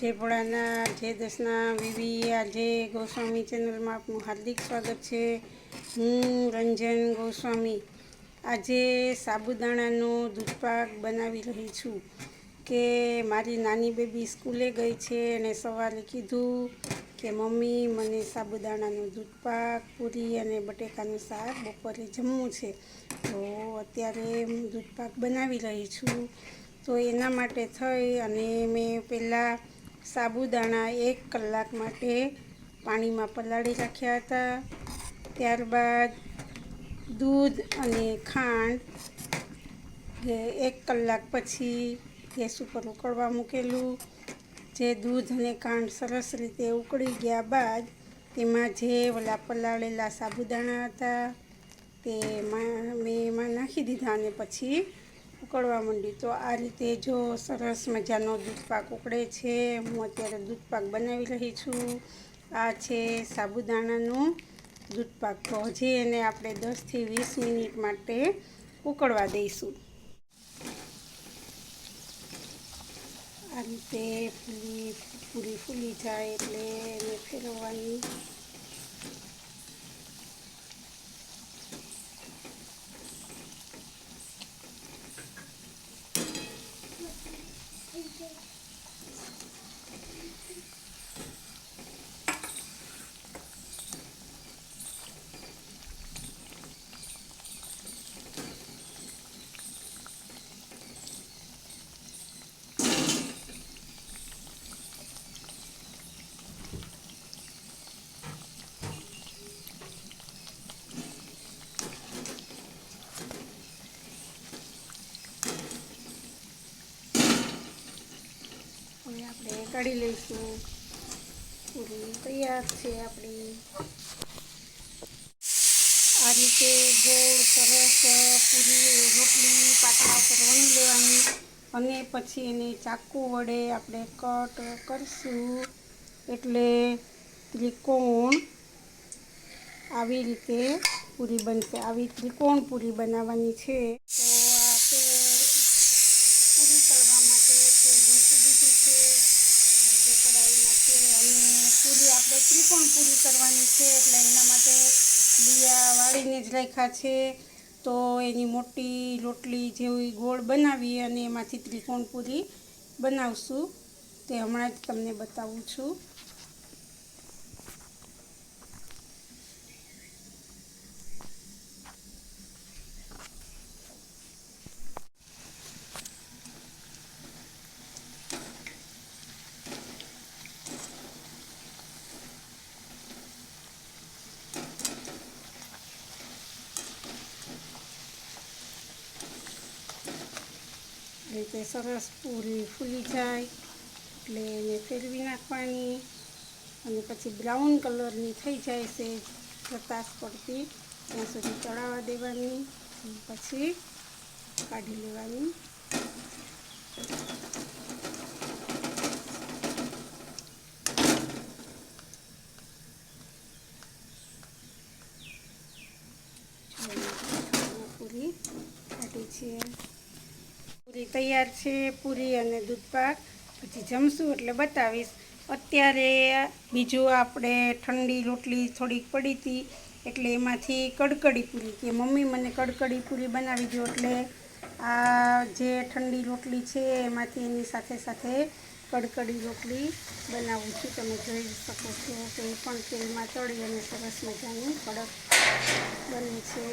જય ભોળાના જય દસના વિવી, આજે ગોસ્વામી ચેનલમાં આપનું હાર્દિક સ્વાગત છે. હું રંજન ગોસ્વામી. આજે સાબુદાણાનો દૂધપાક બનાવી રહી છું કે મારી નાની બેબી સ્કૂલે ગઈ છે અને સવારે કીધું કે, મમ્મી, મને સાબુદાણાનો દૂધપાક, પૂરી અને બટેકાનું શાક બપોરે જમવું છે. તો અત્યારે હું દૂધપાક બનાવી રહી છું. તો એના માટે થઈ અને મેં પહેલાં સાબુદાણા એક કલાક માટે પાણીમાં પલાળી રાખ્યા હતા. ત્યારબાદ દૂધ અને ખાંડ એક કલાક પછી ગેસ ઉપર ઉકળવા મૂકેલું. જે દૂધ અને ખાંડ સરસ રીતે ઉકળી ગયા બાદ તેમાં જે ઓલા પલાળેલા સાબુદાણા હતા તેમાં મેં એમાં નાખી દીધા અને પછી ઉકળવા માંડ્યું. તો આ રીતે જો સરસ મજાનો દૂધપાક ઉકળે છે. હું અત્યારે દૂધપાક બનાવી રહી છું. આ છે સાબુદાણાનું દૂધપાક. તો હજી એને આપણે દસથી વીસ મિનિટ માટે ઉકળવા દઈશું. આ રીતે ફૂલી પૂરી ફૂલી જાય એટલે એને ફેરવવાની હવે આપણે કાઢી લઈશું. પૂરી તૈયાર છે આપણી. આ રીતે ગોળ, સરસ, પૂરી, રોટલી પાટલા પર વણી લેવાની. અને પછી એને ચાકુ વડે આપણે કટ કરીશું. એટલે ત્રિકોણ આવી રીતે પૂરી બનશે. આવી ત્રિકોણ પૂરી બનાવવાની છે. તો પૂરી કરવા માટે તેલ મૂકી દીધું છે જે કઢાઈમાં છે અને પૂરી આપણે ત્રિકોણ પૂરી કરવાની છે, એટલે એના માટે બીયા વાળીને જ રાખ્યા છે. તો એની મોટી રોટલી જેવી ગોળ બનાવી અને એમાંથી ત્રિકોણ પૂરી બનાવશું. તે હમણાં જ તમને બતાવું છું. રીતે સરસ પૂરી ફૂલી જાય એટલે એને ફેરવી નાખવાની અને પછી બ્રાઉન કલરની થઈ જાય છે પ્રકાશ પડતી ત્યાં સુધી ચડાવવા દેવાની પછી કાઢી લેવાની પૂરી કાઢી છે પૂરી તૈયાર છે, પૂરી અને દૂધપાક પછી જમશું એટલે બતાવીશ. અત્યારે બીજું આપણે ઠંડી રોટલી થોડીક પડી હતી, એટલે એમાંથી કડકડી પૂરી કે મમ્મી મને કડકડી પૂરી બનાવી દો એટલે આ જે ઠંડી રોટલી છે, એમાંથી એની સાથે સાથે કડકડી રોટલી બનાવું છું. તમે જોઈ શકો છો કે પણ તેલમાં તળી અને સરસ મજાની કડક બને છે.